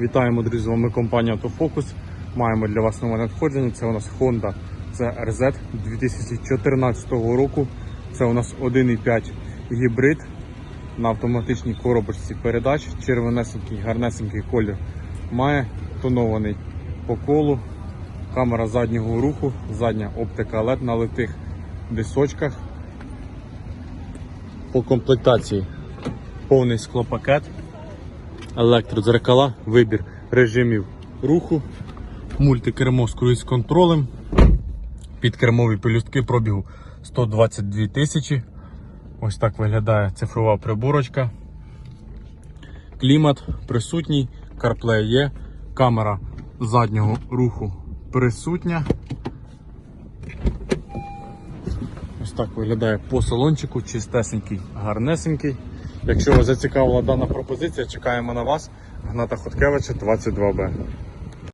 Вітаємо, друзі, з вами компанія Автофокус. Маємо для вас нове надходження. Це у нас Honda CRZ 2014 року. Це у нас 1,5 гібрид на автоматичній коробочці передач. Червонесенький, гарнесенький колір має тонований по колу. Камера заднього руху, задня оптика LED на литих дисочках. По комплектації повний склопакет електродзеркала, вибір режимів руху, мультикермо з круїз-контролем, підкермові пелюстки пробігу 122 тисячі. Ось так виглядає цифрова приборочка. Клімат присутній, CarPlay є, камера заднього руху присутня. Ось так виглядає по салончику, чистесенький, гарнесенький. Якщо вас зацікавила дана пропозиція, чекаємо на вас. Гната Хоткевича 22Б.